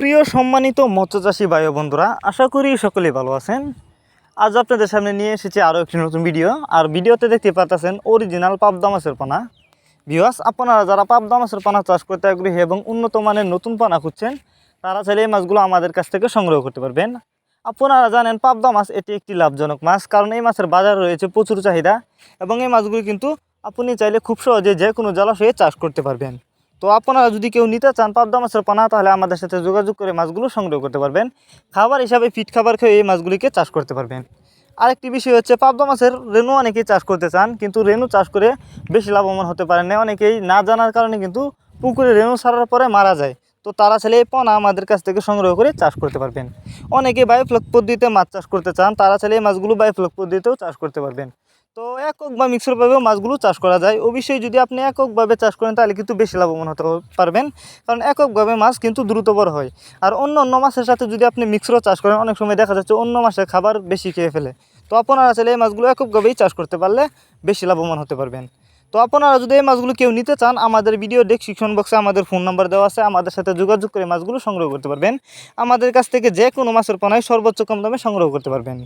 সুপ্রিয় সম্মানিত মৎস্যচাষী বায়ু বন্ধুরা, আশা করি সকলেই ভালো আছেন। আজ আপনাদের সামনে নিয়ে এসেছি আরও একটি নতুন ভিডিও। আর ভিডিওতে দেখতে পাচ্ছেন অরিজিনাল পাবদা মাছের পানা। ভিওয়াস আপনারা যারা পাবদা মাছের পানা চাষ করতে আগ্রহী এবং উন্নত মানের নতুন পানা খুঁজছেন, তারা চাইলে এই মাছগুলো আমাদের কাছ থেকে সংগ্রহ করতে পারবেন। আপনারা জানেন, পাবদা মাছ এটি একটি লাভজনক মাছ, কারণ এই মাছের বাজার রয়েছে প্রচুর চাহিদা এবং এই মাছগুলি কিন্তু আপনি চাইলে খুব সহজে যে কোনো জলাশয়ে চাষ করতে পারবেন। তো আপনারা যদি কেউ নিতে চান পাবদা মাছের পানা, তাহলে আমাদের সাথে যোগাযোগ করে মাছগুলো সংগ্রহ করতে পারবেন। খাবার হিসাবে ফিট খাবার খেয়ে এই মাছগুলিকে চাষ করতে পারবেন। আরেকটি বিষয় হচ্ছে, পাবদা মাছের রেণু অনেকেই চাষ করতে চান, কিন্তু রেণু চাষ করে বেশি লাভবান হতে পারেন না। অনেকেই না জানার কারণে কিন্তু পুকুরে রেণু ছাড়ার পরে মারা যায়। তো তারা ছেলে এই পনা আমাদের কাছ থেকে সংগ্রহ করে চাষ করতে পারবেন। অনেকে বায়োফ্লক পদ্ধতিতে মাছ চাষ করতে চান, তারা ছেলে এই মাছগুলো বায়োফ্লক পদ্ধতিতেও চাষ করতে পারবেন। তো একক বা মিক্সরভাবেও মাছগুলো চাষ করা যায়। অবশ্যই যদি আপনি এককভাবে চাষ করেন, তাহলে কিন্তু বেশি লাভবান হতে পারবেন। কারণ এককভাবে মাছ কিন্তু দ্রুত বড় হয়। আর অন্য অন্য মাছের সাথে যদি আপনি মিক্সরও চাষ করেন, অনেক সময় দেখা যাচ্ছে অন্য মাছের খাবার বেশি খেয়ে ফেলে। তো আপনারা চাইলে এই মাছগুলো এককভাবেই চাষ করতে পারলে বেশি লাভবান হতে পারবেন। তো আপনারা যদি এই মাছগুলো কেউ নিতে চান, আমাদের ভিডিও ডেসক্রিপশন বক্সে আমাদের ফোন নাম্বার দেওয়া আছে। আমাদের সাথে যোগাযোগ করে মাছগুলো সংগ্রহ করতে পারবেন। আমাদের কাছ থেকে যে কোনো মাছের পানায় সর্বোচ্চ কম দামে সংগ্রহ করতে পারবেন।